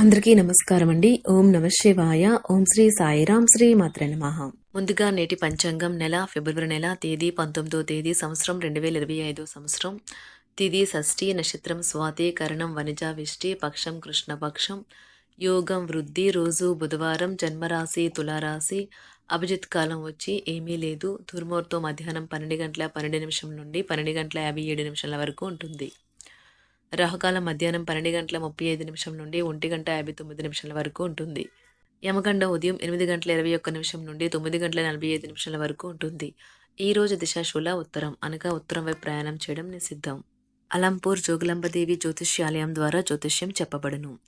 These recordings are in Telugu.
అందరికీ నమస్కారం అండి ఓం నమ శివాయ. ఓం శ్రీ సాయిరాం శ్రీ మాత్ర నమః. ముందుగా నేటి పంచాంగం నెల ఫిబ్రవరి నెల తేదీ పంతొమ్మిదో తేదీ సంవత్సరం రెండు వేల ఇరవై ఐదో సంవత్సరం. తిది షష్ఠి నక్షత్రం స్వాతి కరణం వనిజ విష్టి పక్షం. కృష్ణపక్షం యోగం వృద్ధి రోజు బుధవారం జన్మరాశి తులారాశి. అభిజిత్ కాలం వచ్చి ఏమీ లేదు. దుర్ముహూర్తం మధ్యాహ్నం పన్నెండు గంటల పన్నెండు నిమిషం నుండి పన్నెండు గంటల యాభై ఏడు నిమిషాల వరకు ఉంటుంది. రాహుకాలం మధ్యాహ్నం పన్నెండు గంటల ముప్పై ఐదు నిమిషం నుండి ఒంటి గంట యాభై తొమ్మిది నిమిషాల వరకు ఉంటుంది. యమగండ ఉదయం ఎనిమిది గంటల ఇరవై ఒక్క నిమిషం నుండి తొమ్మిది గంటల నలభై ఐదు నిమిషాల వరకు ఉంటుంది. ఈ రోజు దిశాశూల ఉత్తరం అనగా ఉత్తరం వైపు ప్రయాణం చేయడం నిషిద్ధం. అలంపూర్ జోగులంబదేవి జ్యోతిష్యాలయం ద్వారా జ్యోతిష్యం చెప్పబడును.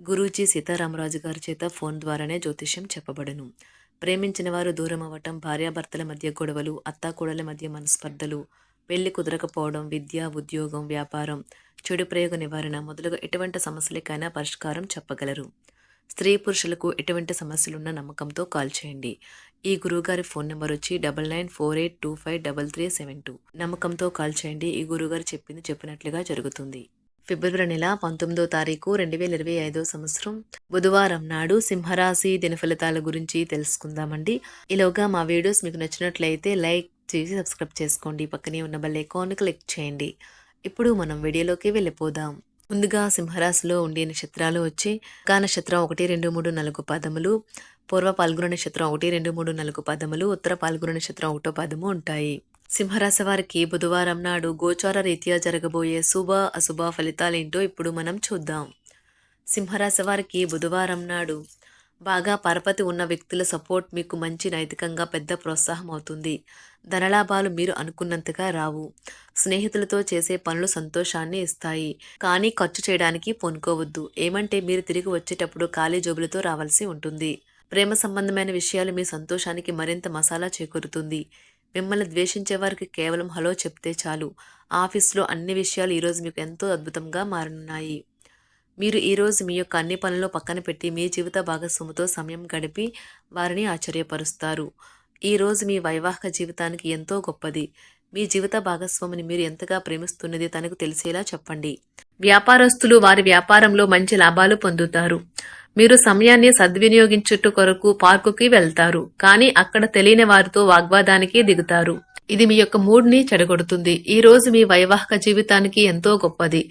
గురూజీ సీతారామరాజు గారి చేత ఫోన్ ద్వారానే జ్యోతిష్యం చెప్పబడును. ప్రేమించిన వారు దూరం అవ్వటం భార్యాభర్తల మధ్య గొడవలు అత్తాకోడల మధ్య మనస్పర్ధలు పెళ్ళి కుదరకపోవడం విద్య ఉద్యోగం వ్యాపారం చెడు ప్రయోగ నివారణ మొదలుగా ఎటువంటి సమస్యలకైనా పరిష్కారం చెప్పగలరు. స్త్రీ పురుషులకు ఎటువంటి సమస్యలున్న నమ్మకంతో కాల్ చేయండి. ఈ గురువుగారి ఫోన్ నెంబర్ వచ్చి double nine four eight two five double three seven two. నమ్మకంతో కాల్ చేయండి. ఈ గురువుగారు చెప్పింది చెప్పినట్లుగా జరుగుతుంది. ఫిబ్రవరి నెల పంతొమ్మిదో తారీఖు రెండు వేల ఇరవై ఐదో సంవత్సరం బుధవారం నాడు సింహరాశి దిన ఫలితాల గురించి తెలుసుకుందామండి. ఈలోగా మా వీడియోస్ మీకు నచ్చినట్లయితే లైక్ చేసి సబ్స్క్రైబ్ చేసుకోండి. పక్కనే ఉన్న బెల్ ఐకాన్ క్లిక్ చేయండి. ఇప్పుడు మనం వీడియోలోకి వెళ్ళిపోదాం. ముందుగా సింహరాశిలో ఉండే నక్షత్రాలు వచ్చి కా నక్షత్రం ఒకటి రెండు మూడు నాలుగు పదములు పూర్వ పాల్గొన నక్షత్రం ఒకటి రెండు మూడు నాలుగు పదములు ఉత్తర పాల్గొన నక్షత్రం ఒకటో పదము ఉంటాయి. సింహరాశి వారికి బుధవారం నాడు గోచార రీత్యా జరగబోయే శుభ అశుభ ఫలితాలేంటో ఇప్పుడు మనం చూద్దాం. సింహరాశి వారికి బుధవారం నాడు బాగా పరపతి ఉన్న వ్యక్తుల సపోర్ట్ మీకు మంచి నైతికంగా పెద్ద ప్రోత్సాహం అవుతుంది ధనలాభాలు మీరు అనుకున్నంతగా రావు. స్నేహితులతో చేసే పనులు సంతోషాన్ని ఇస్తాయి. కానీ ఖర్చు చేయడానికి పొనుకోవద్దు. ఏమంటే మీరు తిరిగి వచ్చేటప్పుడు ఖాళీ జోబులతో రావాల్సి ఉంటుంది. ప్రేమ సంబంధమైన విషయాలు మీ సంతోషానికి మరింత మసాలా చేకూరుతుంది. మిమ్మల్ని ద్వేషించే వారికి కేవలం హలో చెప్తే చాలు. ఆఫీస్లో అన్ని విషయాలు ఈరోజు మీకు ఎంతో అద్భుతంగా మారనున్నాయి. మీరు ఈరోజు మీ యొక్క అన్ని పనులు పక్కన పెట్టి మీ జీవిత భాగస్వామితో సమయం గడిపి వారిని ఆశ్చర్యపరుస్తారు. ఈరోజు మీ వైవాహిక జీవితానికి ఎంతో గొప్పది. మీ జీవిత భాగస్వామిని మీరు ఎంతగా ప్రేమిస్తున్నది తనకు తెలిసేలా చెప్పండి. వ్యాపారస్తులు వారి వ్యాపారంలో మంచి లాభాలు పొందుతారు. మీరు సమయాన్ని సద్వినియోగించుట కొరకు పార్కుకి వెళ్తారు కానీ అక్కడ తెలియని వారితో వాగ్వాదానికి దిగుతారు. ఇది మీ యొక్క మూడ్ని చెడగొడుతుంది. ఈ రోజు మీ వైవాహిక జీవితానికి ఎంతో గొప్పది.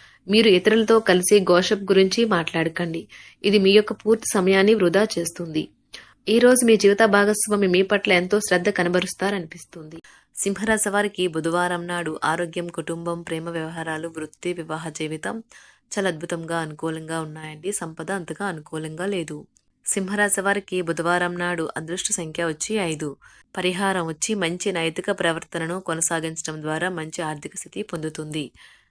మీరు ఇతరులతో కలిసి గోషప్ గురించి మాట్లాడకండి. ఇది మీ యొక్క పూర్తి సమయాన్ని వృధా చేస్తుంది. ఈ రోజు మీ జీవిత భాగస్వామి మీ పట్ల ఎంతో శ్రద్ధ కనబరుస్తారనిపిస్తుంది. సింహరాశి వారికి బుధవారం నాడు ఆరోగ్యం కుటుంబం ప్రేమ వ్యవహారాలు వృత్తి వివాహ జీవితం చాలా అద్భుతంగా అనుకూలంగా ఉన్నాయండి. సంపద అంతగా అనుకూలంగా లేదు. సింహరాశి వారికి బుధవారం నాడు అదృష్ట సంఖ్య వచ్చి ఐదు. పరిహారం వచ్చి మంచి నైతిక ప్రవర్తనను కొనసాగించడం ద్వారా మంచి ఆర్థిక స్థితి పొందుతుంది.